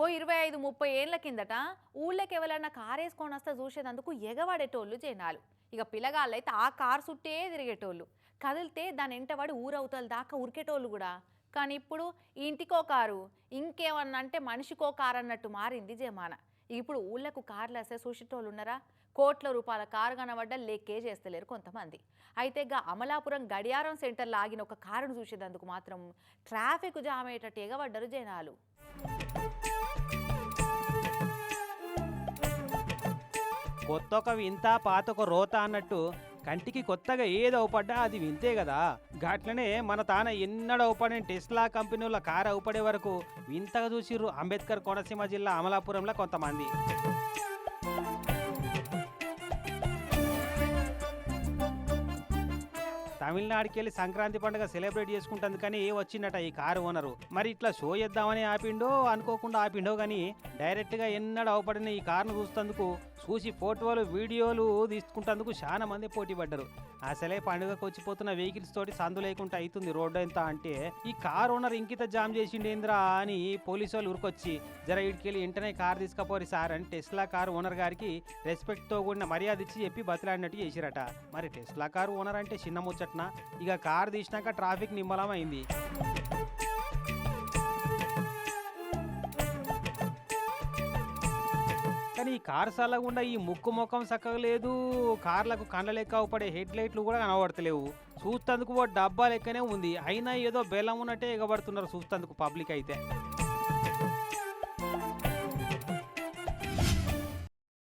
ఓ ఇరవై ఐదు ముప్పై ఏళ్ళ కిందట ఊళ్ళకి ఎవరన్నా కారు వేసుకొని వస్తే చూసేదందుకు ఎగవాడేటోళ్ళు జనాలు. ఇక పిల్లగాళ్ళైతే ఆ కారు చుట్టే తిరిగేటోళ్ళు. కదిలితే దాని వెంటబడి ఊరవుతల దాకా ఉరికేటోళ్ళు కూడా కానీ ఇప్పుడు ఇంటికో కారు ఇంకేమన్నా అంటే మనిషికో కారు అన్నట్టు మారింది జమానా. ఇప్పుడు ఊళ్ళకు కార్లు వేస్తే చూసేటోళ్ళు ఉన్నారా? కోట్ల రూపాయల కారు కనబడ్డ లెక్కే చేస్తలేరు కొంతమంది. అయితే గా అమలాపురం గడియారం సెంటర్లో ఆగిన ఒక కారును చూసేదందుకు మాత్రం ట్రాఫిక్ జామ్ అయ్యేటట్టు ఎగబడ్డరు జనాలు. కొత్త ఒక వింత పాత ఒక రోత అన్నట్టు కంటికి కొత్తగా ఏది అవుపడ్డా అది వింతే కదా గాట్లనే మన తాన ఎన్నడ అవుపడిన టెస్లా కంపెనీల కారు అవుపడే వరకు వింతగా చూసిర్రు అంబేద్కర్ కోనసీమ జిల్లా అమలాపురంలో కొంతమంది. తమిళనాడుకి వెళ్ళి సంక్రాంతి పండుగ సెలబ్రేట్ చేసుకుంటుంది కానీ వచ్చిందట ఈ కారు ఓనరు? మరి ఇట్లా షో చేద్దామని ఆపిండో అనుకోకుండా ఆపిండో కానీ డైరెక్ట్గా ఎన్నడ అవపడిన ఈ కారును చూస్తందుకు చూసి ఫోటోలు వీడియోలు తీసుకుంటందుకు చాలా మంది పోటీ పడ్డారు. అసలే పండుగకు వచ్చిపోతున్న వెహికల్స్ తోటి సందు లేకుండా అవుతుంది రోడ్డు ఎంత అంటే ఈ కార్ ఓనర్ ఇంకిత జామ్ చేసిండేంద్రా అని పోలీసు వాళ్ళు ఉరికొచ్చి జర ఇడికెళ్ళి వెంటనే కార్ తీసుకపోరి సార్ అని టెస్లా కార్ ఓనర్ గారికి రెస్పెక్ట్తో కూడిన మర్యాద ఇచ్చి చెప్పి బతిలాడినట్టు చేసిరట. మరి టెస్లా కార్ ఓనర్ అంటే చిన్న ముచ్చట్న? ఇక కార్ తీసినాక ట్రాఫిక్ నిమ్మలమైంది. కానీ ఈ కార్ సల్లగుండా ఈ ముక్కు ముఖం చక్కగా లేదు. కార్లకు కండ్ల లెక్క పడే హెడ్ లైట్లు కూడా కనబడతలేవు. చూస్తందుకు ఓ డబ్బా లెక్కనే ఉంది. అయినా ఏదో బెల్లం ఉన్నట్టే ఎగబడుతున్నారు చూస్తందుకు పబ్లిక్ అయితే.